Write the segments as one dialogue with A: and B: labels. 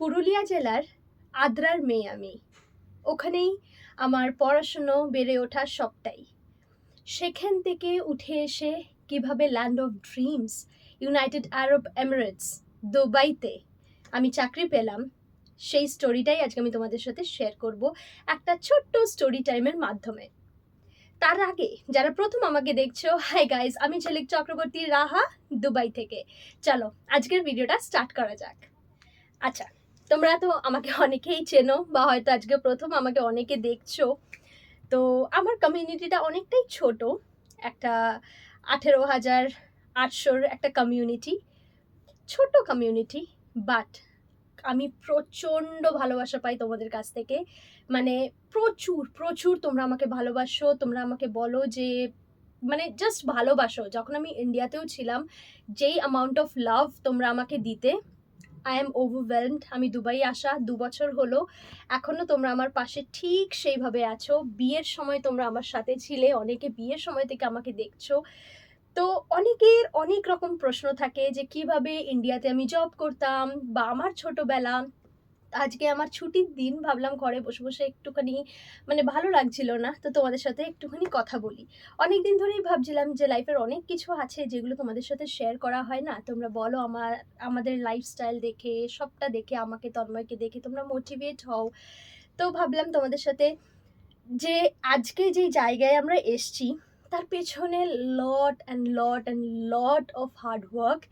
A: পুরুলিয়া জেলার আদ্রার মেয়ে আমি। ওখানেই আমার পড়াশুনো বেড়ে ওঠা সবটাই। সেখান থেকে উঠে এসে কীভাবে land of dreams United Arab Emirates দুবাইতে আমি চাকরি পেলাম, সেই স্টোরিটাই আজকে আমি তোমাদের সাথে শেয়ার করব একটা ছোট্ট স্টোরি টাইমের মাধ্যমে। তার আগে যারা প্রথম আমাকে দেখছ হাই গাইস আমি ঝিলিক চক্রবর্তী, রাহা, দুবাই থেকে। চলো, আজকের ভিডিওটা স্টার্ট করা যাক। আচ্ছা তোমরা তো আমাকে অনেকেই চেনো বা হয়তো আজকে প্রথম আমাকে অনেকে দেখছ। তো আমার কমিউনিটিটা অনেকটাই ছোট, একটা আঠেরো হাজার আটশোর একটা কমিউনিটি ছোট কমিউনিটি বাট আমি প্রচণ্ড ভালোবাসা পাই তোমাদের কাছ থেকে। মানে প্রচুর প্রচুর তোমরা আমাকে ভালোবাসো, তোমরা আমাকে বলো যে মানে জাস্ট ভালোবাসো। যখন আমি ইন্ডিয়াতেও ছিলাম, যেই অ্যামাউন্ট অফ লাভ তোমরা আমাকে দিতে আই এম ওভারওয়েলমড আমি দুবাই আসা দু বছর হলো। এখনও তোমরা আমার পাশে ঠিক সেইভাবে আছো। বিয়ের সময় তোমরা আমার সাথে ছিলে। অনেকে বিয়ের সময় থেকে আমাকে দেখছ। তো অনেকের অনেক রকম প্রশ্ন থাকে যে কীভাবে ইন্ডিয়াতে আমি জব করতাম বা আমার ছোটবেলা আজকে আমার ছুটির দিন ভাবলাম ঘরে বসে বসে একটুখানি মানে ভালো লাগছিল না, তো তোমাদের সাথে একটুখানি কথা বলি। অনেক দিন ধরেই ভাবছিলাম যে লাইফের অনেক কিছু আছে যেগুলো তোমাদের সাথে শেয়ার করা হয় না, তোমরা বলো আমার, আমাদের লাইফস্টাইল দেখে, সবটা দেখে, আমাকে, তন্ময়কে দেখে তোমরা মোটিভেট হও। তো ভাবলাম তোমাদের সাথে যে আজকে যে জায়গায় আমরা এসছি, তার পেছনে lot and lot and lot of hard work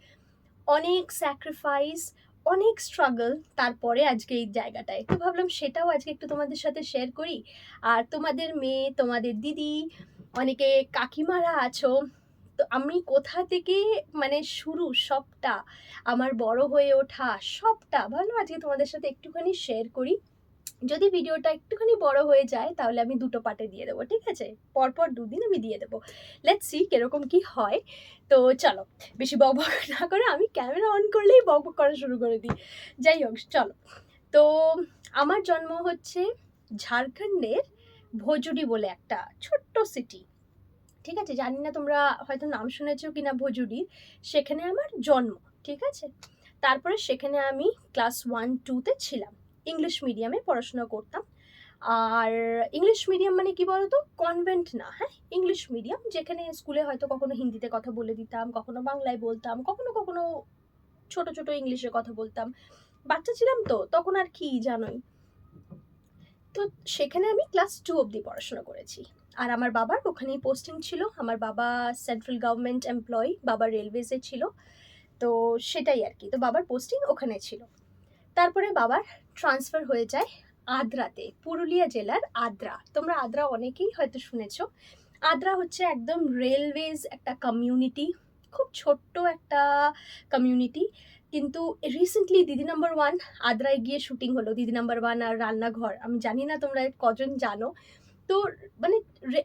A: অনেক স্যাক্রিফাইস অনেক স্ট্রাগল তারপরে আজকে এই জায়গাটায় তো ভাবলাম সেটাও আজকে একটু তোমাদের সাথে শেয়ার করি। আর তোমাদের মেয়ে, তোমাদের দিদি, অনেকে কাকিমারা আছো, তো আমি কোথা থেকে মানে শুরু সবটা, আমার বড় হয়ে ওঠা সবটা ভালো আজকে তোমাদের সাথে একটুখানি শেয়ার করি। যদি ভিডিওটা একটুখানি বড় হয়ে যায়, তাহলে আমি দুটো পার্টে দিয়ে দেবো, ঠিক আছে? পরপর দুদিন আমি দিয়ে দেবো। লেটস সি কীরকম কি হয়। তো চলো, বেশি বক বক না করে আমি ক্যামেরা অন করলেই বক বক করা শুরু করে দিই। যাই হোক, চলো। তো আমার জন্ম হচ্ছে ঝাড়খণ্ডের ভোজুডি বলে একটা ছোট্ট সিটি ঠিক আছে? জানি না তোমরা হয়তো নাম শুনেছো কি না ভোজুডির সেখানে আমার জন্ম, ঠিক আছে? তারপরে সেখানে আমি ক্লাস ওয়ান টুতে ছিলাম। ইংলিশ মিডিয়ামে পড়াশোনা করতাম। আর ইংলিশ মিডিয়াম মানে কি বলতো? কনভেন্ট না হ্যাঁ? ইংলিশ মিডিয়াম যেখানে স্কুলে হয়তো কখনো হিন্দিতে কথা বলে দিতাম, কখনো বাংলায় বলতাম, কখনো কখনো ছোট ছোট ইংলিশে কথা বলতাম। বাচ্চা ছিলাম তো, তখন আর কি জানোই। তো সেখানে আমি ক্লাস টু অবধি পড়াশোনা করেছি। আর আমার বাবার ওখানেই পোস্টিং ছিল। আমার বাবা সেন্ট্রাল গভর্নমেন্ট এমপ্লয়ি বাবা রেলওয়েজে ছিল। তো সেটাই আর কি। তো বাবার পোস্টিং ওখানে ছিল। তারপরে বাবার ট্রান্সফার হয়ে যায় আদ্রাতে, পুরুলিয়া জেলার আদ্রা। তোমরা আদ্রা অনেকেই হয়তো শুনেছ। আদ্রা হচ্ছে একদম রেলওয়েজ একটা কমিউনিটি খুব ছোট্ট একটা কমিউনিটি কিন্তু রিসেন্টলি দিদি নাম্বার ওয়ান আদ্রায় গিয়ে শুটিং হলো, দিদি নাম্বার ওয়ান আর রান্নাঘর। আমি জানি না তোমরা কজন জানো। তো মানে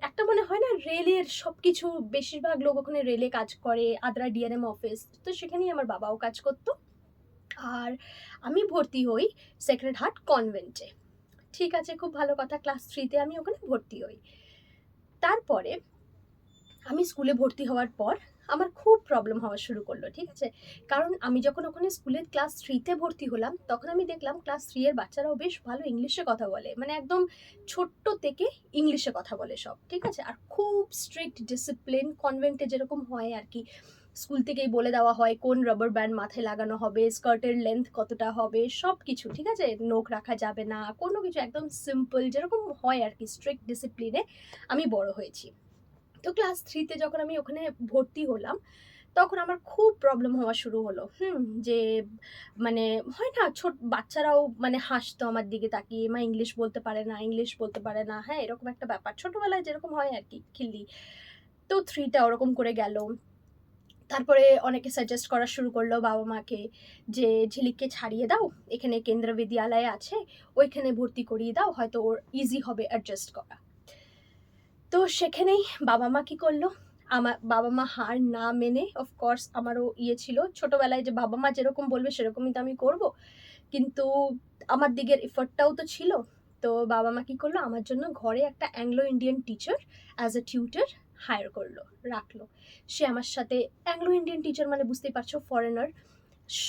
A: একটা মনে হয় না রেলের সব কিছু বেশিরভাগ লোক ওখানে রেলে কাজ করে, আদ্রা ডিএনএম অফিস তো সেখানেই আমার বাবাও কাজ করতো। আর আমি ভর্তি হই সেক্রেট হার্ট কনভেন্টে ঠিক আছে, খুব ভালো কথা ক্লাস থ্রিতে আমি ওখানে ভর্তি হই। তারপরে আমি স্কুলে ভর্তি হওয়ার পর আমার খুব প্রবলেম হওয়া শুরু করল, ঠিক আছে? কারণ আমি যখন ওখানে স্কুলে ক্লাস থ্রিতে ভর্তি হলাম, তখন আমি দেখলাম ক্লাস থ্রি এর বাচ্চারাও বেশ ভালো ইংলিশে কথা বলে মানে একদম ছোট্ট থেকে ইংলিশে কথা বলে সব, ঠিক আছে? আর খুব স্ট্রিক্ট ডিসিপ্লিন কনভেন্টে যেরকম হয় আর কি স্কুল থেকেই বলে দেওয়া হয় কোন রাবার ব্যান্ড মাথায় লাগানো হবে স্কার্টের লেন্থ কতটা হবে সব কিছু ঠিক আছে? নোখ রাখা যাবে না, কোনো কিছু একদম সিম্পল যেরকম হয় আর কি স্ট্রিক্ট ডিসিপ্লিনে আমি বড় হয়েছি। তো ক্লাস থ্রিতে যখন আমি ওখানে ভর্তি হলাম, তখন আমার খুব প্রবলেম হওয়া শুরু হলো। হুম, যে মানে হয় না, ছোট বাচ্চারাও মানে হাসতো আমার দিকে তাকিয়ে, মা ইংলিশ বলতে পারে না ইংলিশ বলতে পারে না। হ্যাঁ এরকম একটা ব্যাপার। ছোটোবেলায় যেরকম হয় আর কি খিল্লি। তো থ্রিটা ওরকম করে গেল। তারপরে অনেকে সাজেস্ট করা শুরু করল বাবা মাকে যে, ঝিলিককে ছাড়িয়ে দাও, এখানে কেন্দ্র বিদ্যালয়ে আছে, ওইখানে ভর্তি করিয়ে দাও, হয়তো ওর ইজি হবে অ্যাডজাস্ট করা। তো সেখানেই বাবা মা কি করল? আমার, বাবা মা হার না মেনে অফকোর্স আমারও ইয়ে ছিল। ছোটোবেলায় যে বাবা মা যেরকম বলবে, সেরকমই তো আমি করব। কিন্তু আমার দিকের এফর্টটাও তো ছিল। তো বাবা মা কি করল? আমার জন্য ঘরে একটা Anglo Indian teacher as a tutor hire করল, রাখল। সে আমার সাথে অ্যাংলো ইন্ডিয়ান টিচার মানে বুঝতেই পারছ ফরেনার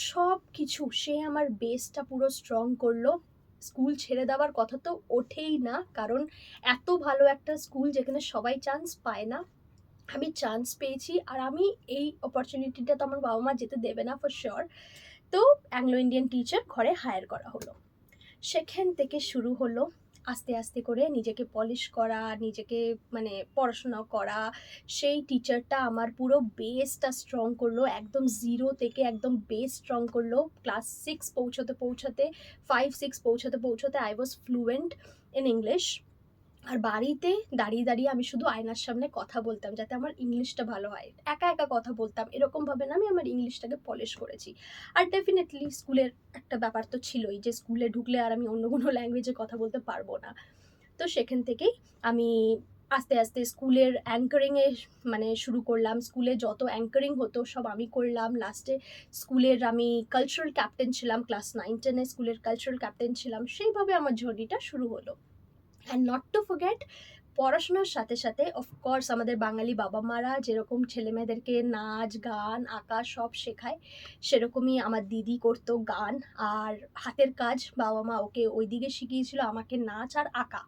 A: সব কিছু সে আমার বেসটা পুরো স্ট্রং করল। স্কুল ছেড়ে দেওয়ার কথা তো ওঠেই না, কারণ এত ভালো একটা স্কুল যেখানে সবাই চান্স পায় না। আমি চান্স পেয়েছি আর আমি এই অপরচুনিটিটা তো আমার বাবা মা যেতে দেবে না ফর শিওর তো অ্যাংলো ইন্ডিয়ান টিচার ঘরে হায়ার করা হলো। সেখান থেকে শুরু হলো আস্তে আস্তে করে নিজেকে পলিশ করা, নিজেকে মানে পড়াশোনা করা, সেই টিচারটা আমার পুরো বেসটা স্ট্রং করল, একদম জিরো থেকে একদম বেস স্ট্রং করল। ক্লাস সিক্স পৌঁছতে, পৌঁছাতে ফাইভ সিক্স পৌঁছাতে পৌঁছাতে I was fluent in English আর বাড়িতে দাঁড়িয়ে দাঁড়িয়ে আমি শুধু আয়নার সামনে কথা বলতাম যাতে আমার ইংলিশটা ভালো হয়। একা একা কথা বলতাম, এরকমভাবে না আমি আমার ইংলিশটাকে পলিশ করেছি। আর ডেফিনেটলি স্কুলের একটা ব্যাপার তো ছিলই যে স্কুলে ঢুকলে আর আমি অন্য কোনো ল্যাঙ্গুয়েজে কথা বলতে পারব না। তো সেখান থেকেই আমি আস্তে আস্তে স্কুলের অ্যাঙ্কারিংয়ে মানে শুরু করলাম। স্কুলে যত অ্যাঙ্কারিং হতো সব আমি করলাম। লাস্টে স্কুলের আমি কালচারাল ক্যাপ্টেন ছিলাম ক্লাস নাইন টেনে স্কুলের কালচারাল ক্যাপ্টেন ছিলাম। সেইভাবে আমার জার্নিটা শুরু হলো। অ্যান্ড নট টু ফরগেট পড়াশোনার সাথে সাথে অফকোর্স আমাদের বাঙালি বাবা মারা যেরকম ছেলেমেয়েদেরকে নাচ, গান, আঁকা সব শেখায়, সেরকমই আমার দিদি করতো গান। আর হাতের কাজ বাবা মা ওকে ওই দিকে শিখিয়েছিল আমাকে নাচ আর আঁকা।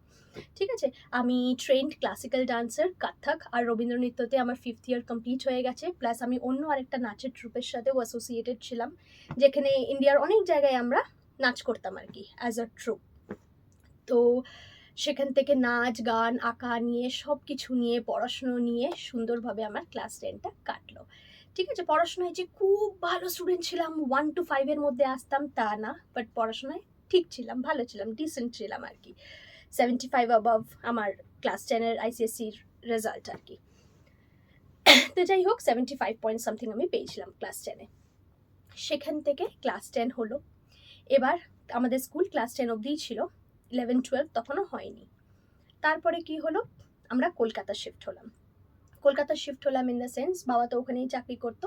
A: ঠিক আছে? আমি ট্রেন্ড ক্লাসিক্যাল ডান্সার কত্থক আর রবীন্দ্র নৃত্যতে আমার ফিফথ ইয়ার কমপ্লিট হয়ে গেছে। প্লাস আমি অন্য আরেকটা নাচের ট্রুপের সাথেও অ্যাসোসিয়েটেড ছিলাম, যেখানে ইন্ডিয়ার অনেক জায়গায় আমরা নাচ করতাম আর কি অ্যাজ আ ট্রুপ তো সেখান থেকে নাচ, গান, আঁকা নিয়ে সব কিছু নিয়ে, পড়াশুনো নিয়ে সুন্দরভাবে আমার ক্লাস টেনটা কাটলো। ঠিক আছে, পড়াশোনায় যে খুব ভালো স্টুডেন্ট ছিলাম ওয়ান টু ফাইভের মধ্যে আসতাম তা না বাট পড়াশোনায় ঠিক ছিলাম, ভালো ছিলাম ডিসেন্ট ছিলাম আর কি। সেভেন্টি ফাইভ অ্যাবাভ আমার ক্লাস টেনের আইসিএসসির রেজাল্ট আর কি। তো যাই হোক সেভেন্টি ফাইভ পয়েন্ট সামথিং আমি পেয়েছিলাম ক্লাস টেনে সেখান থেকে ক্লাস টেন হলো। এবার আমাদের স্কুল ক্লাস টেন অবধিই ছিল। ইলেভেন টুয়েলভ তখনও হয়নি। তারপরে কি হলো? আমরা কলকাতা শিফট হলাম। কলকাতা শিফট হলাম ইন দ্য সেন্স বাবা তো ওখানেই চাকরি করতো।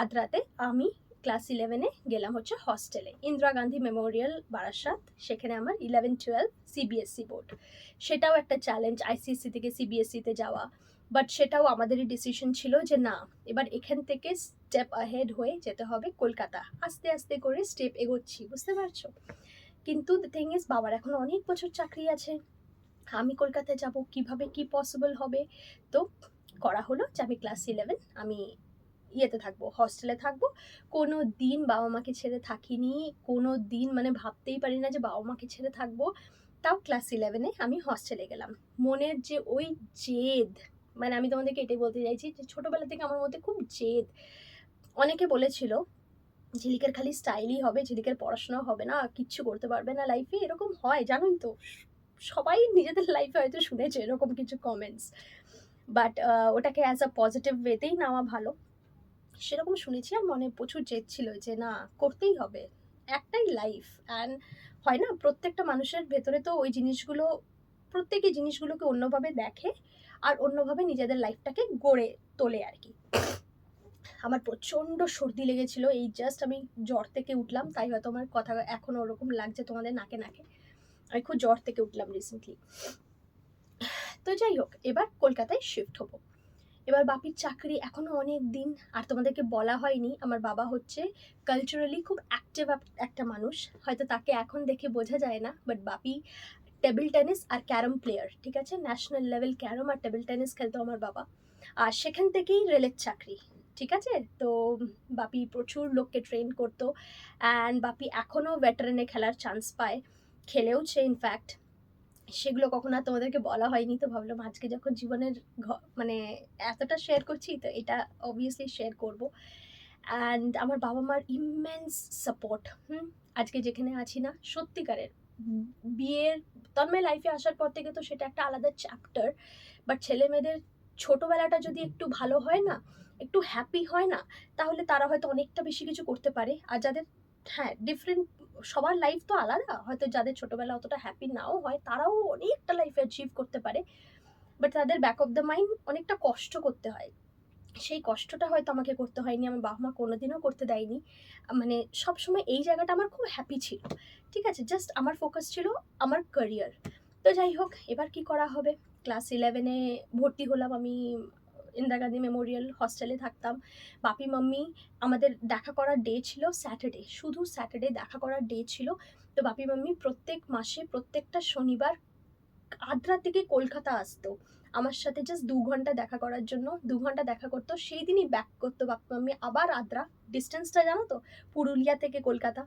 A: আদ্রাতে আমি ক্লাস ইলেভেনে গেলাম হচ্ছে হস্টেলে ইন্দিরা গান্ধী মেমোরিয়াল বারাসাত। সেখানে আমার ইলেভেন টুয়েলভ সিবিএসসি বোর্ড সেটাও একটা চ্যালেঞ্জ আইসিএসসি থেকে সিবিএসসিতে যাওয়া। বাট সেটাও আমাদেরই ডিসিশন ছিল যে না, এবার এখান থেকে স্টেপ আহেড হয়ে যেতে হবে কলকাতা। আস্তে আস্তে করে স্টেপ এগোচ্ছি, বুঝতে পারছ? কিন্তু দ্য থিং ইজ বাবার এখন অনেক বছর চাকরি আছে। আমি কলকাতায় যাব, কীভাবে কি পসিবল হবে? তো করা হলো যে আমি ক্লাস ইলেভেন আমি ইয়েতে থাকব হস্টেলে থাকব। কোনো দিন বাবা মাকে ছেড়ে থাকিনি, কোনো দিন মানে ভাবতেই পারি না যে বাবা মাকে ছেড়ে থাকব। তাও ক্লাস ইলেভেনে আমি হস্টেলে গেলাম। মনের যে ওই জেদ মানে আমি তোমাদেরকে এটাই বলতে চাইছি যে ছোটোবেলা থেকে আমার মধ্যে খুব জেদ। অনেকে বলেছিল ঝিলিকের খালি স্টাইলই হবে, ঝিলিকের পড়াশোনা হবে না, কিচ্ছু করতে পারবে না লাইফে এরকম হয়, জানোই তো। সবাই নিজেদের লাইফে হয়তো শুনেছে এরকম কিছু কমেন্টস বাট ওটাকে অ্যাজ আ পজিটিভ ওয়েতেই নেওয়া ভালো। সেরকম শুনেছি আর মনে প্রচুর জেদ ছিল যে না, করতেই হবে। একটাই লাইফ অ্যান্ড হয় না, প্রত্যেকটা মানুষের ভেতরে তো ওই জিনিসগুলো প্রত্যেকে জিনিসগুলোকে অন্যভাবে দেখে আর অন্যভাবে নিজেদের লাইফটাকে গড়ে তোলে আর কি। আমার প্রচণ্ড সর্দি লেগেছিল, এই জাস্ট আমি জ্বর থেকে উঠলাম, তাই হয়তো আমার কথা এখনও ওরকম লাগছে তোমাদের নাকে নাকে। আমি খুব জ্বর থেকে উঠলাম রিসেন্টলি তো যাই হোক, এবার কলকাতায় শিফট হব। এবার বাপির চাকরি এখনও অনেক দিন, আর তোমাদেরকে বলা হয়নি, আমার বাবা হচ্ছে কালচারালি খুব অ্যাক্টিভ একটা মানুষ, হয়তো তাকে এখন দেখে বোঝা যায় না বাট বাপি টেবিল টেনিস আর ক্যারম প্লেয়ার ঠিক আছে? ন্যাশনাল লেভেল ক্যারম আর টেবিল টেনিস খেলতো আমার বাবা। আর সেখান থেকেই রেলের চাকরি ঠিক আছে? তো বাপি প্রচুর লোককে ট্রেন করতো অ্যান্ড বাপি এখনও ভেটারেনে খেলার চান্স পায়, খেলেওছে ইনফ্যাক্ট সেগুলো কখনো আর তোমাদেরকে বলা হয়নি, তো ভাবলাম আজকে যখন জীবনের মানে এতটা শেয়ার করছি, তো এটা অবভিয়াসলি শেয়ার করব। অ্যান্ড আমার বাবা মার ইমেন্স সাপোর্ট হুম? আজকে যেখানে আছি না, সত্যিকারের। বিয়ের, তন্ময় লাইফে আসার পর থেকে তো সেটা একটা আলাদা চ্যাপ্টার বাট ছেলে মেয়েদের ছোটোবেলাটা যদি একটু ভালো হয় না একটু হ্যাপি হয় না, তাহলে তারা হয়তো অনেকটা বেশি কিছু করতে পারে। আর যাদের হ্যাঁ ডিফারেন্ট সবার লাইফ তো আলাদা। হয়তো যাদের ছোটোবেলা অতটা হ্যাপি নাও হয়, তারাও অনেকটা লাইফে অ্যাচিভ করতে পারে। বাট তাদের ব্যাক অফ দ্য মাইন্ড অনেকটা কষ্ট করতে হয়। সেই কষ্টটা হয়তো আমাকে করতে হয়নি, আমার বাবা মা কোনোদিনও করতে দেয়নি। মানে সবসময় এই জায়গাটা আমার খুব হ্যাপি ছিল। ঠিক আছে? জাস্ট আমার ফোকাস ছিল আমার ক্যারিয়ার তো যাই হোক, এবার কি করা হবে? ক্লাস ইলেভেনে ভর্তি হলাম আমি ইন্দিরা গান্ধী মেমোরিয়াল হস্টেলে থাকতাম। বাপি, মাম্মি, আমাদের দেখা করার ডে ছিল স্যাটারডে শুধু স্যাটারডে দেখা করার ডে ছিল। তো বাপি, মাম্মি প্রত্যেক মাসে, প্রত্যেকটা শনিবার আদ্রা থেকে কলকাতা আসতো। আমার সাথে জাস্ট দু ঘণ্টা দেখা করার জন্য, দু ঘণ্টা দেখা করতো। সেই দিনই ব্যাক করতো বাপি, মাম্মি। আবার আদ্রা। ডিস্টেন্সটা জানো তো? পুরুলিয়া থেকে কলকাতা।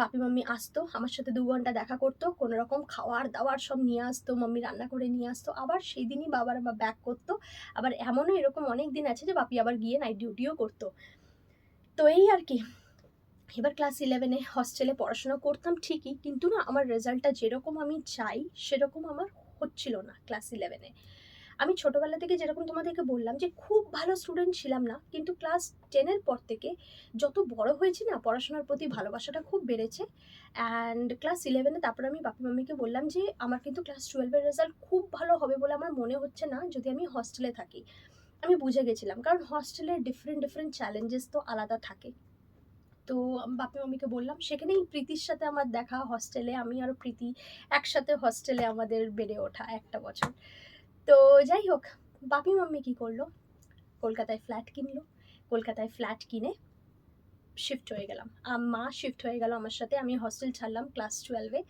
A: বাপি মাম্মি আসতো, আমার সাথে দু ঘণ্টা দেখা করতো, কোনো রকম খাওয়ার দাওয়ার সব নিয়ে আসতো, মাম্মি রান্না করে নিয়ে আসতো। আবার সেই দিনই বাবার আবার ব্যাক করতো। আবার এমনও এরকম অনেক দিন আছে যে বাপি আবার গিয়ে নাইট ডিউটিও করতো। তো এই আর কি। এবার ক্লাস ইলেভেনে হস্টেলে পড়াশোনা করতাম ঠিকই, কিন্তু না আমার রেজাল্টটা যেরকম আমি চাই, সেরকম আমার হচ্ছিল না ক্লাস ইলেভেনে আমি ছোটোবেলা থেকে যেরকম তোমাদেরকে বললাম যে খুব ভালো স্টুডেন্ট ছিলাম না, কিন্তু ক্লাস টেনের পর থেকে যত বড় হয়েছি না, পড়াশোনার প্রতি ভালোবাসাটা খুব বেড়েছে। অ্যান্ড ক্লাস ইলেভেনে তারপর আমি বাপি মাম্মিকে বললাম যে, আমার কিন্তু ক্লাস টুয়েলভের রেজাল্ট খুব ভালো হবে বলে আমার মনে হচ্ছে না, যদি আমি হস্টেলে থাকি। আমি বুঝে গেছিলাম, কারণ হস্টেলের ডিফারেন্ট ডিফারেন্ট চ্যালেঞ্জেস তো আলাদা থাকে। তো বাপি মাম্মিকে বললাম, সেখানেই প্রীতির সাথে আমার দেখা হস্টেলে আমি আর প্রীতি একসাথে হস্টেলে আমাদের বেড়ে ওঠা একটা বছর। তো যাই হোক, বাপি মাম্মি কি করল? কলকাতায় ফ্ল্যাট কিনলো। কলকাতায় ফ্ল্যাট কিনে শিফট হয়ে গেলাম। মা শিফট হয়ে গেল আমার সাথে। আমি হস্টেল ছাড়লাম ক্লাস টুয়েলভে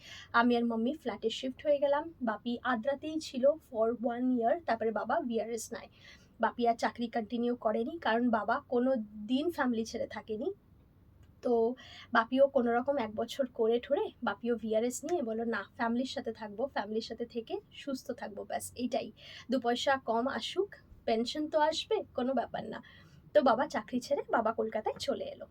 A: আমি আর মাম্মি ফ্ল্যাটে শিফট হয়ে গেলাম। বাপি আদ্রাতেই ছিল ফর ওয়ান ইয়ার তারপরে বাবা ভিআরএস নাই। বাপি আর চাকরি কন্টিনিউ করেনি, কারণ বাবা কোনো দিন ফ্যামিলি ছেড়ে থাকেনি। তো বাপিও কোনো রকম এক বছর করে ঠরে বাপিও ভিআরএস নিয়ে বলো না ফ্যামিলির সাথে থাকব ফ্যামিলির সাথে থেকে সুস্থ থাকব, ব্যাস, এইটাই। দু পয়সা কম আসুক পেনশন তো আসবে, কোনো ব্যাপার না। তো বাবা চাকরি ছেড়ে বাবা কলকাতায় চলে এলো।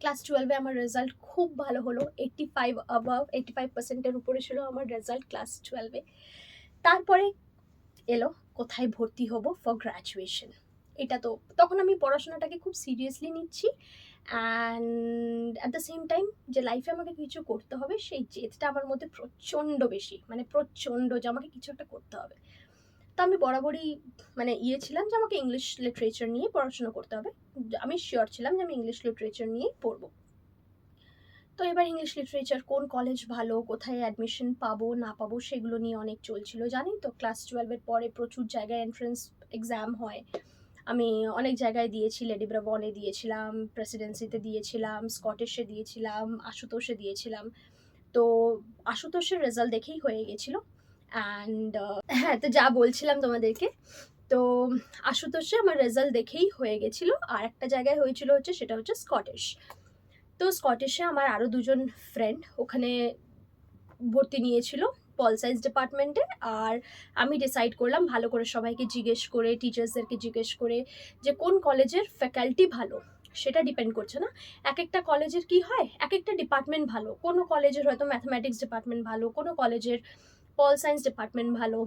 A: ক্লাস টুয়েলভে আমার রেজাল্ট খুব ভালো হলো eighty five above eighty five পার্সেন্টের উপরে ছিল আমার রেজাল্ট ক্লাস টুয়েলভে তারপরে এলো, কোথায় ভর্তি হব ফর গ্র্যাজুয়েশন এটা তো, তখন আমি পড়াশোনাটাকে খুব সিরিয়াসলি নিচ্ছি। And at the same time যে লাইফে আমাকে কিছু করতে হবে, সেই জেদটা আমার মধ্যে প্রচণ্ড বেশি মানে প্রচণ্ড যে আমাকে কিছু একটা করতে হবে। তো আমি বরাবরই মানে ইয়ে ছিলাম যে আমাকে ইংলিশ লিটারেচার নিয়ে পড়াশোনা করতে হবে। আমি শিওর ছিলাম যে আমি ইংলিশ লিটারেচার নিয়েই পড়ব। তো এবার ইংলিশ লিটারেচার কোন কলেজ ভালো, কোথায় অ্যাডমিশন পাবো, না পাবো, সেগুলো নিয়ে অনেক চলছিল জানি তো? ক্লাস টুয়েলভের পরে প্রচুর জায়গায় এন্ট্রেন্স এক্সাম হয়। আমি অনেক জায়গায় দিয়েছি লেডি ব্রাবনে দিয়েছিলাম প্রেসিডেন্সিতে দিয়েছিলাম স্কটিশে দিয়েছিলাম আশুতোষে দিয়েছিলাম। তো আশুতোষের রেজাল্ট দেখেই হয়ে গেছিল। অ্যান্ড হ্যাঁ তো যা বলছিলাম তোমাদেরকে, তো আশুতোষে আমার রেজাল্ট দেখেই হয়ে গেছিল। আর একটা জায়গায় হয়েছিল হচ্ছে, সেটা হচ্ছে স্কটিশ তো স্কটিশে আমার আরও দুজন ফ্রেন্ড ওখানে ভর্তি নিয়েছিল। পল সায়েন্স ডিপার্টমেন্টে আর আমি ডিসাইড করলাম ভালো করে সবাইকে জিজ্ঞেস করে টিচার্সদেরকে জিজ্ঞেস করে যে কোন কলেজের ফ্যাকাল্টি ভালো, সেটা ডিপেন্ড করছে না। এক একটা কলেজের কি হয়? এক একটা ডিপার্টমেন্ট ভালো। কোনো কলেজের হয়তো ম্যাথমেটিক্স ডিপার্টমেন্ট ভালো, কোনো কলেজের পল সায়েন্স ডিপার্টমেন্ট ভালো,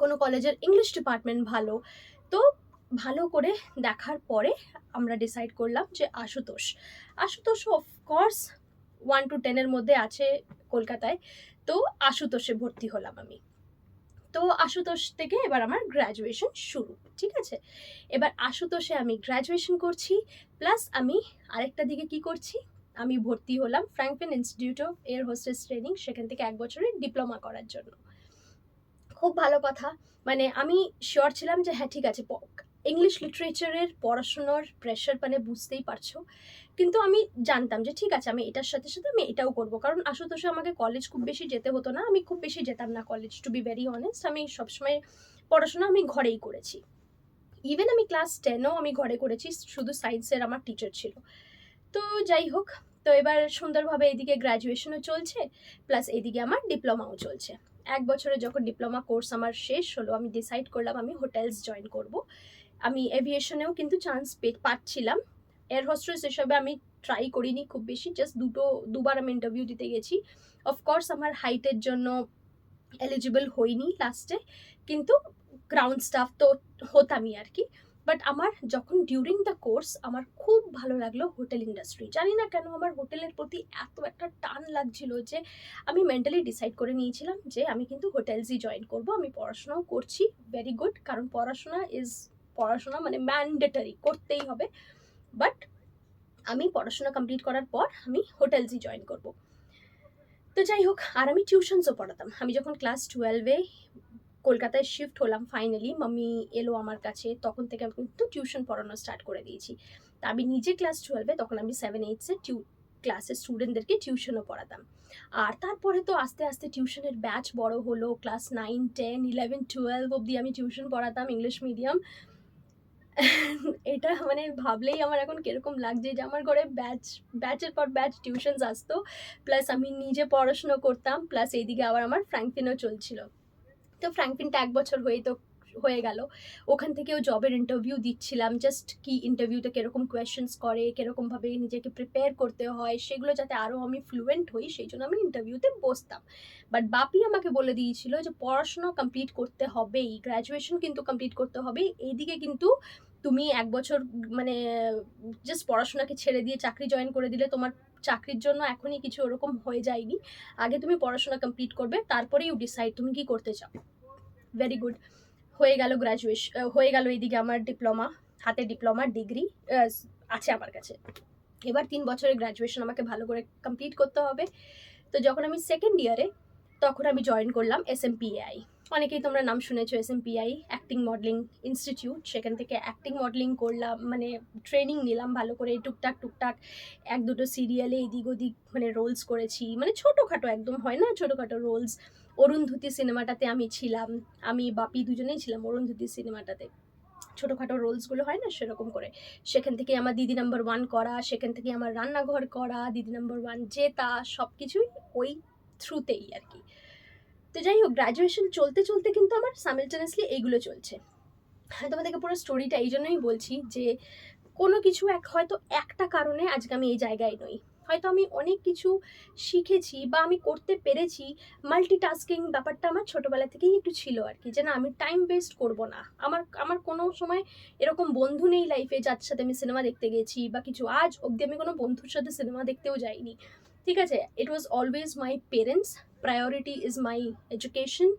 A: কোনো কলেজের ইংলিশ ডিপার্টমেন্ট ভালো। তো ভালো করে দেখার পরে আমরা ডিসাইড করলাম যে Ashutosh. Ashutosh of course one two টেনের মধ্যে আছে কলকাতায়। তো আশুতোষে ভর্তি হলাম আমি। তো আশুতোষ থেকে এবার আমার গ্র্যাজুয়েশন শুরু, ঠিক আছে? এবার আশুতোষে আমি গ্র্যাজুয়েশন করছি প্লাস আমি আরেকটা দিকে কি করছি? আমি ভর্তি হলাম Frankfinn institute of air hostess training সেখান থেকে এক বছরের ডিপ্লোমা করার জন্য। খুব ভালো কথা। মানে আমি শিওর ছিলাম যে হ্যাঁ ঠিক আছে ইংলিশ লিটারেচারের পড়াশোনার প্রেশার মানে বুঝতেই পারছ। কিন্তু আমি জানতাম যে ঠিক আছে আমি এটার সাথে সাথে আমি এটাও করব। কারণ আশুতোষে আমাকে কলেজ খুব বেশি যেতে হতো না। আমি খুব বেশি যেতাম না college to be very honest আমি সবসময় পড়াশোনা আমি ঘরেই করেছি। ইভেন আমি ক্লাস টেনও আমি ঘরে করেছি, শুধু সায়েন্সের আমার টিচার ছিল। তো যাই হোক, তো এবার সুন্দরভাবে এদিকে গ্র্যাজুয়েশনও চলছে প্লাস এদিকে আমার ডিপ্লোমাও চলছে। এক বছরে যখন ডিপ্লোমা কোর্স আমার শেষ হলো, আমি ডিসাইড করলাম আমি হোটেলস জয়েন করব। আমি এভিয়েশনেও কিন্তু চান্স পে, পাচ্ছিলাম। এয়ার হোস্টেস হিসাবে আমি ট্রাই করিনি খুব বেশি জাস্ট দুটো, দুবার আমি ইন্টারভিউ দিতে গেছি। অফকোর্স আমার হাইটের জন্য এলিজিবল হইনি লাস্টে কিন্তু গ্রাউন্ড স্টাফ তো হতামই আর কি। বাট আমার যখন ডিউরিং দ্য কোর্স আমার খুব ভালো লাগল হোটেল ইন্ডাস্ট্রি জানি না কেন আমার হোটেলের প্রতি এত একটা টান লাগছিল যে, আমি মেন্টালি ডিসাইড করে নিয়েছিলাম যে, আমি কিন্তু হোটেলসই জয়েন করব। আমি পড়াশোনাও করছি ভেরি গুড কারণ পড়াশোনা ইজ পড়াশোনা মানে ম্যান্ডেটারি করতেই হবে। বাট আমি পড়াশোনা কমপ্লিট করার পর আমি হোটেলসই জয়েন করব। তো যাই হোক, আর আমি টিউশনসও পড়াতাম। আমি যখন ক্লাস টুয়েলভে কলকাতায় শিফট হলাম ফাইনালি মাম্মি এলো আমার কাছে, তখন থেকে আমি কিন্তু টিউশন পড়ানো স্টার্ট করে দিয়েছি। তা আমি নিজে ক্লাস টুয়েলভে তখন আমি সেভেন এইটসে টিউ ক্লাসের স্টুডেন্টদেরকে টিউশনও পড়াতাম। আর তারপরে তো আস্তে আস্তে টিউশনের ব্যাচ বড় হলো class nine ten eleven twelve অবধি আমি টিউশন পড়াতাম ইংলিশ মিডিয়াম এটা মানে ভাবলেই আমার এখন কীরকম লাগছে যে আমার ঘরে ব্যাচ ব্যাচের পর ব্যাচ টিউশনস আসতো প্লাস আমি নিজে পড়াশুনো করতাম প্লাস এইদিকে আবার আমার ফ্র্যাঙ্কফিনও চলছিল। তো ফ্র্যাঙ্কফিনটা এক বছর হয়ে তো, হয়ে গেল। ওখান থেকেও জবের ইন্টারভিউ দিচ্ছিলাম জাস্ট কি ইন্টারভিউতে কীরকম কোয়েশ্চেন্স করে কীরকমভাবে নিজেকে প্রিপেয়ার করতে হয়, সেগুলো যাতে আরও আমি ফ্লুয়েন্ট হই, সেই জন্য আমি ইন্টারভিউতে বসতাম। বাট বাপি আমাকে বলে দিয়েছিল যে, পড়াশোনা কমপ্লিট করতে হবেই গ্র্যাজুয়েশন কিন্তু কমপ্লিট করতে হবেই, এইদিকে কিন্তু তুমি এক বছর মানে জাস্ট পড়াশোনাকে ছেড়ে দিয়ে চাকরি জয়েন করে দিলে তোমার চাকরির জন্য এখনই কিছু ওরকম হয়ে যায়নি। আগে তুমি পড়াশোনা কমপ্লিট করবে তারপরে ইউ ডিসাইড তুমি কি করতে চাও। ভেরি গুড হয়ে গেল গ্র্যাজুয়েশন হয়ে গেল এইদিকে আমার ডিপ্লোমা হাতে ডিপ্লোমা ডিগ্রি আছে আমার কাছে। এবার তিন বছরের গ্র্যাজুয়েশন আমাকে ভালো করে কমপ্লিট করতে হবে। তো যখন আমি সেকেন্ড ইয়ারে তখন আমি জয়েন করলাম এস এম পিআই অনেকেই তোমরা নাম শুনেছো S M P I acting modelling institute সেখান থেকে অ্যাক্টিং মডেলিং করলাম মানে ট্রেনিং নিলাম ভালো করে, টুকটাক টুকটাক, এক দুটো সিরিয়ালে এদিক ওদিক মানে রোলস করেছি মানে ছোটোখাটো একদম হয় না, ছোটোখাটো রোলস অরুন্ধতী সিনেমাটাতে আমি ছিলাম, আমি, বাপি দুজনেই ছিলাম অরুন্ধতী সিনেমাটাতে। ছোটোখাটো রোলসগুলো হয় না সেরকম করে। সেখান থেকে আমার দিদি নাম্বার ওয়ান করা, সেখান থেকে আমার রান্নাঘর করা, দিদি নাম্বার ওয়ান জেতা সব কিছুই ওই থ্রুতেই আর কি। তো যাই হোক গ্র্যাজুয়েশন চলতে চলতে কিন্তু আমার সাইমেলটেনিয়াসলি এইগুলো চলছে। হ্যাঁ তোমাদেরকে পুরো স্টোরিটা এই জন্যই বলছি যে, কোনো কিছু এক, হয়তো একটা কারণে আজকে আমি এই জায়গায় নই। হয়তো আমি অনেক কিছু শিখেছি বা আমি করতে পেরেছি মাল্টিটাস্কিং ব্যাপারটা আমার ছোটোবেলা থেকেই একটু ছিল আর কি যে না, আমি টাইম ওয়েস্ট করব না। আমার আমার কোনো সময় এরকম বন্ধু নেই লাইফে যার সাথে আমি সিনেমা দেখতে গেছি বা কিছু, আজ অবধি আমি কোনো বন্ধুর সাথে সিনেমা দেখতেও যাইনি। ঠিক আছে it was always my parents priority is my education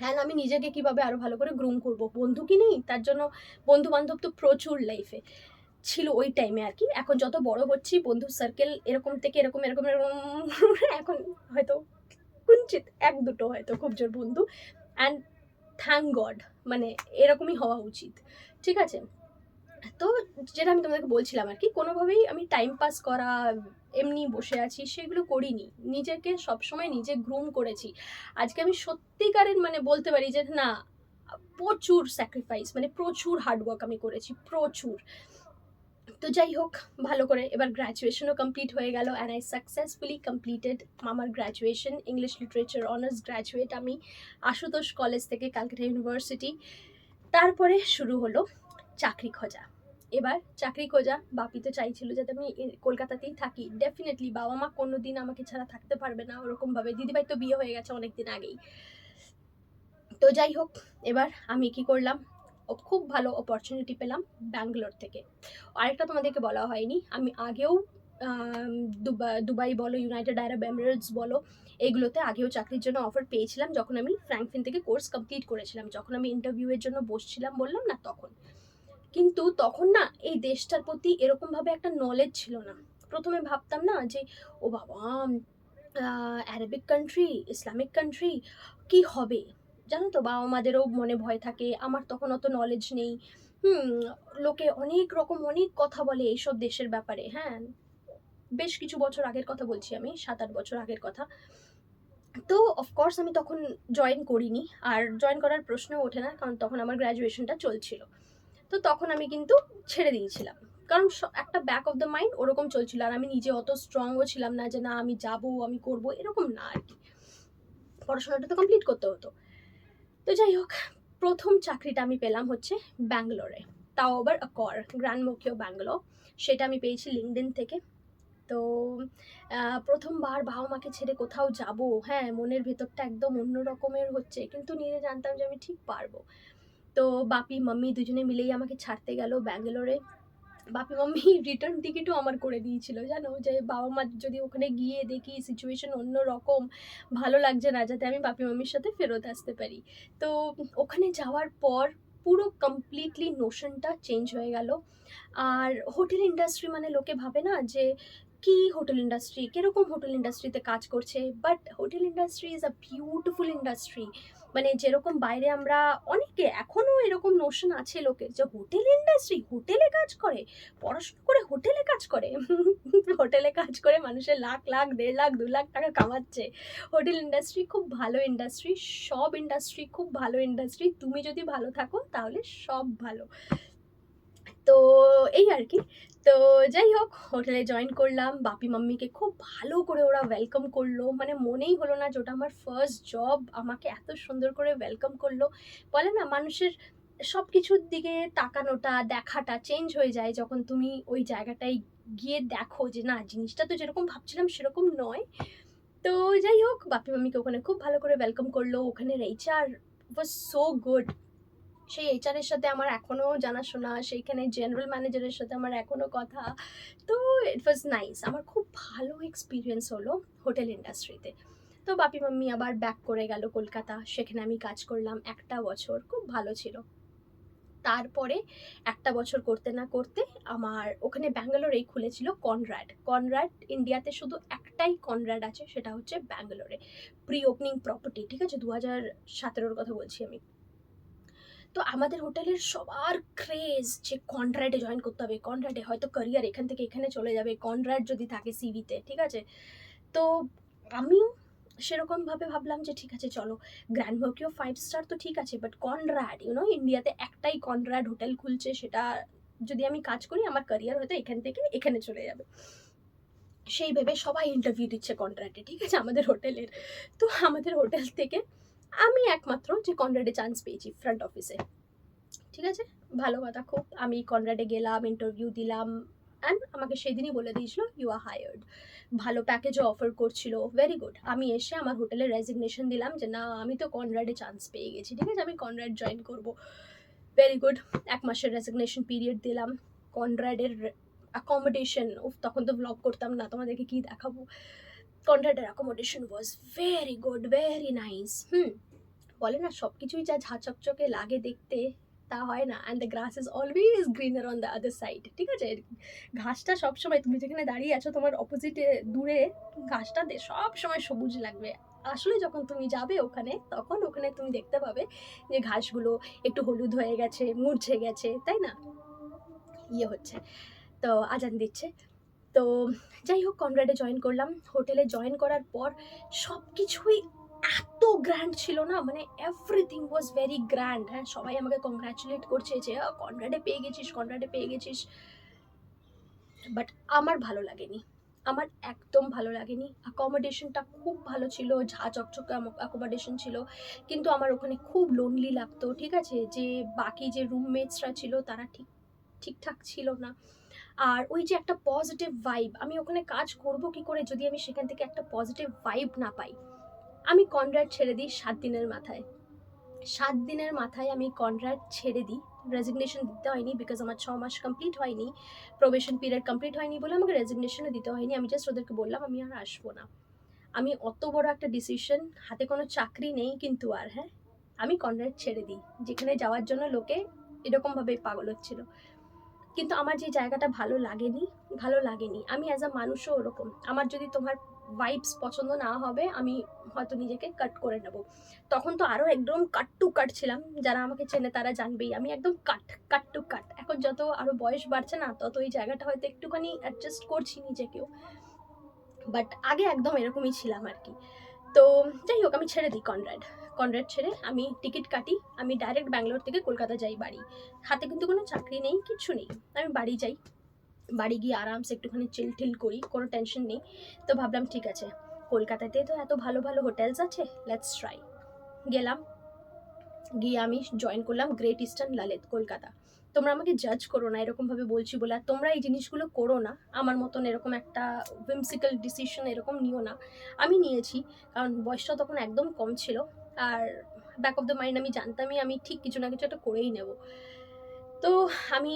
A: হ্যাঁ আমি নিজেকে কীভাবে আরও ভালো করে গ্রুম করব? বন্ধু কি নেই? তার জন্য বন্ধু বান্ধব তো প্রচুর লাইফে ছিল ওই টাইমে আর কি। এখন যত বড় হচ্ছি বন্ধুর সার্কেল এরকম থেকে এরকম এরকম এরকম, এখন হয়তো কুঞ্চিত, এক দুটো হয়তো খুব জোর বন্ধু। অ্যান্ড থ্যাংক গড মানে এরকমই হওয়া উচিত। ঠিক আছে? তো যেটা আমি তোমাদেরকে বলছিলাম আর কি, কোনোভাবেই আমি টাইম পাস করা, এমনি বসে আছি সেগুলো করিনি। নিজেকে সবসময় নিজে গ্রুম করেছি। আজকে আমি সত্যিকারের মানে বলতে পারি যে না, প্রচুর স্যাক্রিফাইস মানে প্রচুর হার্ডওয়ার্ক আমি করেছি, প্রচুর। তো যাই হোক, ভালো করে এবার গ্র্যাজুয়েশনও কমপ্লিট হয়ে গেল অ্যান্ড আই সাকসেসফুলি কমপ্লিটেড আমার graduation English literature honours graduate আমি আশুতোষ কলেজ থেকে ক্যালকাটা ইউনিভার্সিটি তারপরে শুরু হলো চাকরি খোঁজা। এবার চাকরি খোঁজা বাপি তো চাইছিল যাতে আমি কলকাতাতেই থাকি। ডেফিনেটলি বাবা মা কোনো দিন আমাকে ছাড়া থাকতে পারবে না ওরকমভাবে। দিদিভাই তো বিয়ে হয়ে গেছে অনেক দিন আগেই। তো যাই হোক, এবার আমি কি করলাম? খুব ভালো অপরচুনিটি পেলাম ব্যাঙ্গালোর থেকে। আরেকটা তোমাদেরকে বলা হয়নি, আমি আগেও দুবাই বলো ইউনাইটেড আরব এমিরেটস বলো, এগুলোতে আগেও চাকরির জন্য অফার পেয়েছিলাম। যখন আমি ফ্র্যাঙ্কফিন থেকে কোর্স কমপ্লিট করেছিলাম, যখন আমি ইন্টারভিউয়ের জন্য বসছিলাম, বললাম না তখন। কিন্তু তখন না এই দেশটার প্রতি এরকমভাবে একটা নলেজ ছিল না। প্রথমে ভাবতাম না যে, ও বাবা অ্যারাবিক কান্ট্রি ইসলামিক কান্ট্রি কি হবে? জানো তো, বাবা মাদেরও মনে ভয় থাকে, আমার তখন অত নলেজ নেই। হুম, লোকে অনেক রকম অনেক কথা বলে এইসব দেশের ব্যাপারে হ্যাঁ। বেশ কিছু বছর আগের কথা বলছি আমি, সাত আট বছর আগের কথা। তো অফকোর্স আমি তখন জয়েন করিনি, আর জয়েন করার প্রশ্ন ওঠে না, কারণ তখন আমার গ্র্যাজুয়েশনটা চলছিল। তো তখন আমি কিন্তু ছেড়ে দিয়েছিলাম। কারণ একটা ব্যাক অফ দ্য মাইন্ড ওরকম চলছিল আর আমি নিজে অত স্ট্রংও ছিলাম না যে না, আমি যাব, আমি করব, এরকম না আর কি। পড়াশোনাটা তো কমপ্লিট করতে হতো। তো যাই হোক, প্রথম চাকরিটা আমি পেলাম হচ্ছে ব্যাঙ্গালোরে। তাও আবার আকর গ্র্যান্ড মোকিও ব্যাঙ্গালোর। সেটা আমি পেয়েছি লিঙ্কডিন থেকে। তো প্রথমবার বাবা মাকে ছেড়ে কোথাও যাব হ্যাঁ মনের ভেতরটা একদম অন্য রকমের হচ্ছে। কিন্তু নিজে জানতাম যে আমি ঠিক পারব। তো বাপি, মাম্মি দুজনে মিলেই আমাকে ছাড়তে গেল ব্যাঙ্গালোরে। বাপি, মাম্মি রিটার্ন টিকিটও আমার করে দিয়েছিল, জানো? যে বাবা মা যদি ওখানে গিয়ে দেখি সিচুয়েশন অন্য রকম, ভালো লাগছে না, যাতে আমি বাপি, মাম্মির সাথে ফেরত আসতে পারি। তো ওখানে যাওয়ার পর পুরো কমপ্লিটলি নোশনটা চেঞ্জ হয়ে গেল। আর হোটেল ইন্ডাস্ট্রি মানে লোকে ভাবে না যে কি হোটেল ইন্ডাস্ট্রি কীরকম হোটেল ইন্ডাস্ট্রিতে কাজ করছে? But hotel industry is a beautiful industry মানে যেরকম বাইরে আমরা অনেকে এখনও এরকম নোশন আছে লোকের যে হোটেল ইন্ডাস্ট্রি হোটেলে কাজ করে, পড়াশোনা করে হোটেলে কাজ করে। হোটেলে কাজ করে মানুষের লাখ লাখ, দেড় লাখ, দু লাখ টাকা কামাচ্ছে। হোটেল ইন্ডাস্ট্রি খুব ভালো ইন্ডাস্ট্রি সব ইন্ডাস্ট্রি খুব ভালো ইন্ডাস্ট্রি তুমি যদি ভালো থাকো, তাহলে সব ভালো। তো এই আর কি। তো যাই হোক হোটেলে জয়েন করলাম। বাপি মাম্মিকে খুব ভালো করে ওরা ওয়েলকাম করল। মানে মনেই হলো না যে ওটা আমার ফার্স্ট জব আমাকে এত সুন্দর করে ওয়েলকাম করল। বলে না, মানুষের সব কিছুর দিকে তাকানোটা, দেখাটা চেঞ্জ হয়ে যায় যখন তুমি ওই জায়গাটায় গিয়ে দেখো যে, না, জিনিসটা তো যেরকম ভাবছিলাম, সেরকম নয়। তো যাই হোক, বাপি মাম্মিকে ওখানে খুব ভালো করে ওয়েলকাম করল। ওখানে এইচআর ওয়াজ সো গুড সেই এইচআর এর সাথে আমার এখনও জানাশোনা, সেইখানে জেনারেল ম্যানেজারের সাথে আমার এখনও কথা। তো ইট ওয়াজ নাইস আমার খুব ভালো এক্সপিরিয়েন্স হলো হোটেল ইন্ডাস্ট্রিতে তো। বাপি মাম্মি আবার ব্যাক করে গেল কলকাতা। সেখানে আমি কাজ করলাম একটা বছর, খুব ভালো ছিল। তারপরে একটা বছর করতে না করতে আমার ওখানে ব্যাঙ্গালোরেই খুলেছিল কনরাড। কনরাড ইন্ডিয়াতে শুধু একটাই কনরাড আছে, সেটা হচ্ছে ব্যাঙ্গালোরে। প্রি ওপেনিং প্রপার্টি ঠিক আছে? দু হাজার সতেরোর কথা বলছি আমি। তো আমাদের হোটেলের সবার ক্রেজ যে কন্ট্রাক্টে জয়েন করতে হবে। কন্ট্রাক্টে হয়তো ক্যারিয়ার এখান থেকে এখানে চলে যাবে কন্ট্রাক্ট যদি থাকে সিভিতে ঠিক আছে? তো আমিও সেরকমভাবে ভাবলাম যে ঠিক আছে, চলো। গ্র্যান্ড মার্কিও ফাইভ স্টার তো ঠিক আছে বাট কনরাড ইউনো ইন্ডিয়াতে একটাই কনরাড হোটেল খুলছে, সেটা যদি আমি কাজ করি, আমার ক্যারিয়ার হয়তো এখান থেকে এখানে চলে যাবে। সেই ভেবে সবাই ইন্টারভিউ দিচ্ছে কন্ট্রাক্টে ঠিক আছে? আমাদের হোটেলের। তো আমাদের হোটেল থেকে আমি একমাত্র যে কনরাডে চান্স পেয়েছি ফ্রন্ট অফিসে ঠিক আছে? ভালো কথা, খুব আমি কনরাডে গেলাম ইন্টারভিউ দিলাম অ্যান্ড আমাকে সেদিনই বলে দিয়েছিল ইউ আর হায়ার্ড ভালো প্যাকেজও অফার করছিল ভেরি গুড আমি এসে আমার হোটেলে রেজিগনেশন দিলাম যে, না, আমি তো কনরাডে চান্স পেয়ে গেছি, ঠিক আছে? আমি কনরাড জয়েন করব। ভেরি গুড এক মাসের রেজিগনেশন পিরিয়ড দিলাম। কনরাডের অ্যাকোমোডেশন তখন তো ব্লগ করতাম না, তোমাদেরকে কী দেখাবো? কন্ট্রাক্টের accommodation was very good very nice hmm বলে না সব কিছুই যা ঝাঁচকচকে লাগে দেখতে, তা হয় না। And the grass is always greener on the other side ঠিক আছে? ঘাসটা সবসময়, তুমি যেখানে দাঁড়িয়ে আছো, তোমার অপোজিটে দূরে ঘাসটা দে সব সময় সবুজ লাগবে। আসলে যখন তুমি যাবে ওখানে, তখন ওখানে তুমি দেখতে পাবে যে ঘাসগুলো একটু হলুদ হয়ে গেছে মূর্ছে গেছে, তাই না? ইয়ে হচ্ছে। তো আজান দিচ্ছে। তো যাই হোক, কনরাডে জয়েন করলাম। হোটেলে জয়েন করার পর সব কিছুই এত গ্র্যান্ড ছিল না মানে এভরিথিং ওয়াজ ভেরি গ্র্যান্ড হ্যাঁ সবাই আমাকে কংগ্রাচুলেট করছে যে কনরাডে পেয়ে গেছিস, কনরাডে পেয়ে গেছিস। বাট আমার ভালো লাগেনি। আমার একদম ভালো লাগেনি। অ্যাকোমোডেশনটা খুব ভালো ছিল, ঝা চকচকে অ্যাকোমোডেশন ছিল। কিন্তু আমার ওখানে খুব লোনলি লাগতো, ঠিক আছে? যে বাকি যে রুমমেটসরা ছিল, তারা ঠিক, ঠিকঠাক ছিল না। আর ওই যে একটা পজিটিভ ভাইব আমি ওখানে কাজ করব কি করে যদি আমি সেখান থেকে একটা পজিটিভ ভাইব না পাই? আমি কনরাড ছেড়ে দিই সাত দিনের মাথায়। সাত দিনের মাথায় আমি কনরাড ছেড়ে দিই। রেজিগনেশন দিতে হয়নি বিকজ আমার ছ মাস কমপ্লিট হয়নি। প্রবেশন পিরিয়ড কমপ্লিট হয়নি বলে আমাকে রেজিগনেশনও দিতে হয়নি। আমি জাস্ট ওদেরকে বললাম, আমি আর আসব না। আমি অত বড় একটা ডিসিশন হাতে কোনো চাকরি নেই কিন্তু আর হ্যাঁ? আমি কনরাড ছেড়ে দিই। যেখানে যাওয়ার জন্য লোকে এরকমভাবে পাগল হচ্ছিল। কিন্তু আমার যে জায়গাটা ভালো লাগেনি ভালো লাগেনি। আমি অ্যাজ আ মানুষও ওরকম। আমার যদি তোমার ভাইবস পছন্দ না হবে, আমি হয়তো নিজেকে কাট করে নেব। তখন তো আরও একদম কাট টু কাট ছিলাম। যারা আমাকে চেনে তারা জানবেই। আমি একদম কাট কাট টু কাট এখন যত আরও বয়স বাড়ছে না, তত এই জায়গাটা হয়তো একটুখানি অ্যাডজাস্ট করছি নিজেকেও। বাট আগে একদম এরকমই ছিলাম আর কি। তো যাই হোক, আমি ছেড়ে দিই, কনরাড। কনরাড ছেড়ে আমি টিকিট কাটি, আমি ডাইরেক্ট ব্যাঙ্গালোর থেকে কলকাতা যাই বাড়ি। হাতে কিন্তু কোনো চাকরি নেই কিছু নেই। আমি বাড়ি যাই। বাড়ি গিয়ে আরামসে একটুখানি চিল টিল করি, কোনো টেনশন নেই। তো ভাবলাম ঠিক আছে, কলকাতাতে তো এত ভালো ভালো হোটেলস আছে লেটস ট্রাই গেলাম, গিয়ে আমি জয়েন করলাম গ্রেট ইস্টার্ন লালিত কলকাতা। তোমরা আমাকে জাজ করো না এরকমভাবে বলছি বলে। তোমরা এই জিনিসগুলো করো না, আমার মতন এরকম একটা উইমসিক্যাল ডিসিশন এরকম নিও না। আমি নিয়েছি, কারণ বয়সটা তখন একদম কম ছিল। আর ব্যাক অফ দ্য মাইন্ড আমি জানতামই আমি ঠিক কিছু না কিছু একটা করেই নেব। তো আমি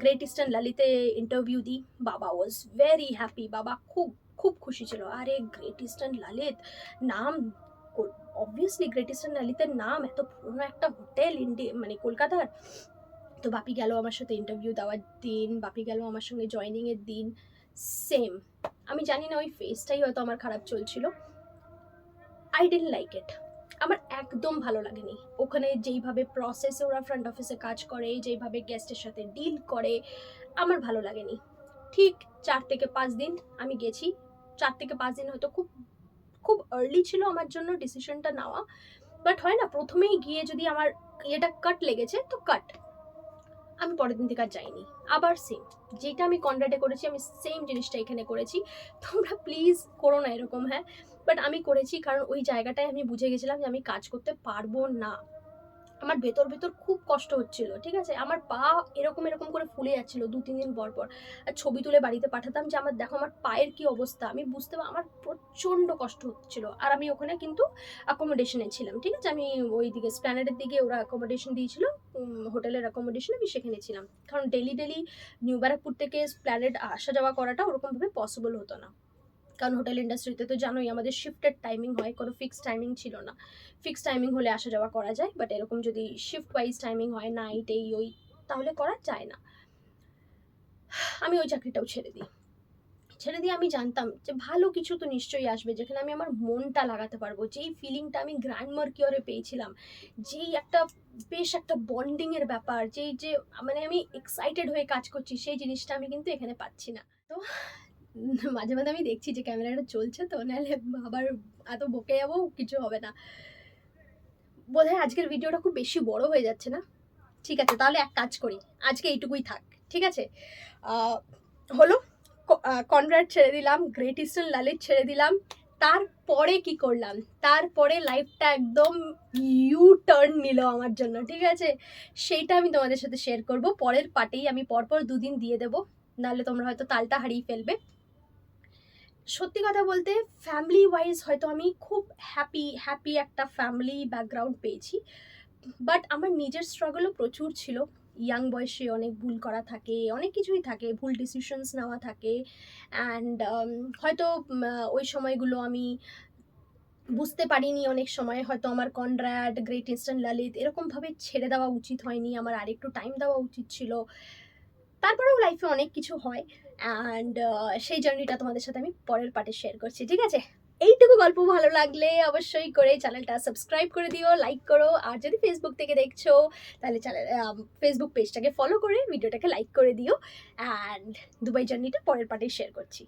A: গ্রেট ইস্টার্ন লালিতে ইন্টারভিউ দিই। বাবা ওয়াজ ভেরি হ্যাপি বাবা খুব খুব খুশি ছিল। আরে গ্রেট ইস্টার্ন লালিত নাম অবভিয়াসলি গ্রেট ইস্টার্ন লালিতের নাম এত পুরনো একটা হোটেল ইন্ডি মানে কলকাতার। তো বাপি গেল আমার সাথে ইন্টারভিউ দেওয়ার দিন, বাপি গেল আমার সঙ্গে জয়নিংয়ের দিন। সেম আমি জানি না ওই ফেসটাই হয়তো আমার খারাপ চলছিল। আই ডেন্ট লাইক ইট আমার একদম ভালো লাগেনি। ওখানে যেইভাবে প্রসেসে ওরা ফ্রন্ট অফিসে কাজ করে, যেইভাবে গেস্টের সাথে ডিল করে, আমার ভালো লাগেনি। ঠিক চার থেকে পাঁচ দিন আমি গেছি। চার থেকে পাঁচ দিন হয়তো খুব খুব আর্লি ছিল আমার জন্য ডিসিশনটা নেওয়া। বাট হয় না, প্রথমেই গিয়ে যদি আমার ইয়েটা কাট লেগেছে, তো কাট আমি পরের দিন থেকে আর যাইনি। আবার সেম যেটা আমি কন্ট্রাক্টে করেছি, আমি সেম জিনিসটা এখানে করেছি। তোমরা প্লিজ করো না এরকম হ্যাঁ? বাট আমি করেছি কারণ ওই জায়গাটায় আমি বুঝে গেছিলাম যে আমি কাজ করতে পারব না। আমার ভেতর ভেতর খুব কষ্ট হচ্ছিল, ঠিক আছে? আমার পা এরকম এরকম করে ফুলে যাচ্ছিল দু, তিন দিন পর পর। ছবি তুলে বাড়িতে পাঠাতাম যে, আমার দেখো, আমার পায়ের কি অবস্থা? আমি বুঝতে আমার প্রচণ্ড কষ্ট হচ্ছিল। আর আমি ওখানে কিন্তু অ্যাকোমোডেশনে ছিলাম, ঠিক আছে? আমি ওই দিকে স্প্ল্যানেডের দিকে ওরা অ্যাকোমোডেশন দিয়েছিল হোটেলের অ্যাকোমোডেশন আমি সেখানে ছিলাম। কারণ ডেলি ডেলি নিউ ব্যারাকপুর থেকে স্প্ল্যানেড আসা যাওয়া করাটা ওরকমভাবে পসিবল হতো না। কারণ হোটেল ইন্ডাস্ট্রিতে তো জানোই আমাদের শিফটেড টাইমিং হয়, কোনো ফিক্সড টাইমিং ছিল না। ফিক্সড টাইমিং হলে আসা যাওয়া করা যায় বাট এরকম যদি শিফট ওয়াইজ টাইমিং হয় নাইট এই ওই, তাহলে করা যায় না। আমি ওই চাকরিটাও ছেড়ে দিই। ছেড়ে দিয়ে আমি জানতাম যে ভালো কিছু তো নিশ্চয়ই আসবে, যেখানে আমি আমার মনটা লাগাতে পারব, যেই ফিলিংটা আমি গ্র্যান্ড মার্কিওরে পেয়েছিলাম, যেই একটা বেশ একটা বন্ডিংয়ের ব্যাপার, যেই যে মানে আমি এক্সাইটেড হয়ে কাজ করছি, সেই জিনিসটা আমি কিন্তু এখানে পাচ্ছি না। তো মাঝে মাঝে আমি দেখছি যে ক্যামেরাটা চলছে তো, নাহলে আবার এত বকে যাব, কিছু হবে না। বোধহয় আজকের ভিডিওটা খুব বেশি বড় হয়ে যাচ্ছে না? ঠিক আছে, তাহলে এক কাজ করি, আজকে এইটুকুই থাক, ঠিক আছে? হলো কনরাড ছেড়ে দিলাম, গ্রেট ইস্টার্ন লালিত ছেড়ে দিলাম, তারপরে কি করলাম? তারপরে লাইফটা একদম ইউ টার্ন নিল আমার জন্য, ঠিক আছে? সেইটা আমি তোমাদের সাথে শেয়ার করব, পরের পার্টেই আমি পরপর দুদিন দিয়ে দেবো, নাহলে তোমরা হয়তো তালটা হারিয়ে ফেলবে। সত্যি কথা বলতে ফ্যামিলি ওয়াইজ হয়তো আমি খুব হ্যাপি হ্যাপি একটা ফ্যামিলি ব্যাকগ্রাউন্ড পেয়েছি। বাট আমার নিজের স্ট্রাগলও প্রচুর ছিল। ইয়াং বয়সে অনেক ভুল করা থাকে, অনেক কিছুই থাকে, ভুল ডিসিশনস নেওয়া থাকে। অ্যান্ড হয়তো ওই সময়গুলো আমি বুঝতে পারিনি অনেক সময়। হয়তো আমার কনরাড গ্রেট ইস্টার্ন ললিত এরকমভাবে ছেড়ে দেওয়া উচিত হয়নি। আমার আরেকটু টাইম দেওয়া উচিত ছিল। তারপরেও লাইফে অনেক কিছু হয়। অ্যান্ড সেই জার্নিটা তোমাদের সাথে আমি পরের পার্টে শেয়ার করছি, ঠিক আছে? এইটুকু গল্প ভালো লাগলে অবশ্যই করে চ্যানেলটা সাবস্ক্রাইব করে দিও লাইক করো, আর যদি ফেসবুক থেকে দেখছ, তাহলে চ্যানেল ফেসবুক পেজটাকে ফলো করে ভিডিওটাকে লাইক করে দিও। অ্যান্ড দুবাই জার্নিটা পরের পার্টে শেয়ার করছি।